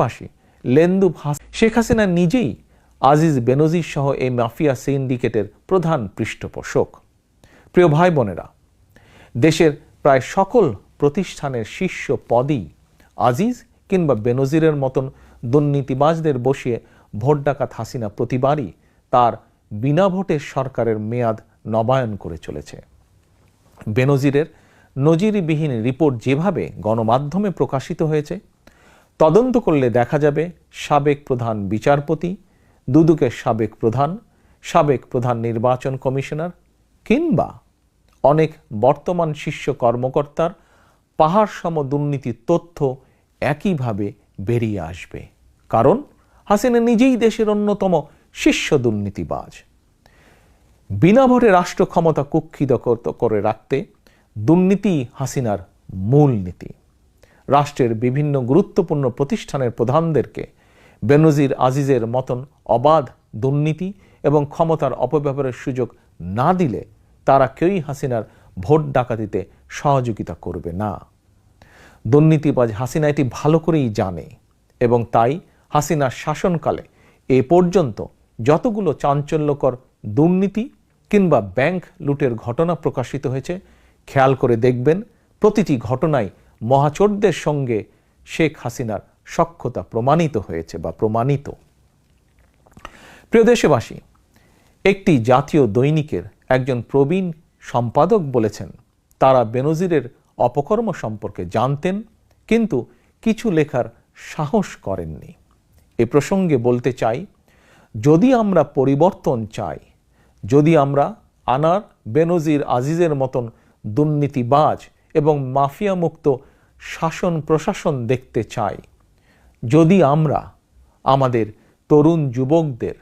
বাসী লেন্দু ভাস শেখ হাসিনা নিজেই আজিজ বেনজির সহ এই মাফিয়া সিন্ডিকেটের প্রধান পৃষ্ঠপোষক। প্রিয় ভাই বোনেরা, দেশের প্রায় সকল প্রতিষ্ঠানের শীর্ষ পদই আজিজ কিংবা বেনজিরের মতন দুর্নীতিবাজদের বসিয়ে ভোট ডাকাত হাসিনা প্রতিবারই তার বিনা ভোটের সরকারের মেয়াদ নবায়ন করে চলেছে। বেনজিরের নজিরবিহীন রিপোর্ট যেভাবে গণমাধ্যমে প্রকাশিত হয়েছে তদন্ত করলে দেখা যাবে সাবেক প্রধান বিচারপতি দুদুকের সাবেক প্রধান সাবেক প্রধান নির্বাচন কমিশনার কিংবা অনেক বর্তমান শীর্ষ কর্মকর্তার পাহাড় সম দুর্নীতির তথ্য একইভাবে বেরিয়ে আসবে। কারণ হাসিনা নিজেই দেশের অন্যতম শীর্ষ দুর্নীতিবাজ। বিনা ভোটে রাষ্ট্র ক্ষমতা কুক্ষিত করে রাখতে দুর্নীতি হাসিনার মূল নীতি। রাষ্ট্রের বিভিন্ন গুরুত্বপূর্ণ প্রতিষ্ঠানের প্রধানদেরকে বেনজির আজিজের মতন অবাধ দুর্নীতি এবং ক্ষমতার অপব্যবহারের সুযোগ না দিলে তারা কেউই হাসিনার ভোট ডাকাতিতে সহযোগিতা করবে না। দুর্নীতিবাজ হাসিনা এটি ভালো করেই জানে এবং তাই হাসিনার শাসনকালে এ পর্যন্ত যতগুলো চাঞ্চল্যকর দুর্নীতি কিংবা ব্যাংক লুটের ঘটনা প্রকাশিত হয়েছে, খেয়াল করে দেখবেন প্রতিটি ঘটনায় মহাচোরদের সঙ্গে শেখ হাসিনার সক্ষতা প্রমাণিত হয়েছে বা প্রমাণিত। প্রিয় দেশবাসী, একটি জাতীয় দৈনিকের একজন প্রবীণ সম্পাদক বলেছেন, তারা বেনজিরের অপকর্ম সম্পর্কে জানতেন, কিন্তু কিছু লেখার সাহস করেননি। এ প্রসঙ্গে বলতে চাই, যদি আমরা পরিবর্তন চাই, যদি আমরা আনার বেনজির আজিজের মতন দুর্নীতিবাজ এবং মাফিয়া মুক্ত শাসন প্রশাসন দেখতে চাই। যদি আমরা আমাদের তরুণ যুবকদের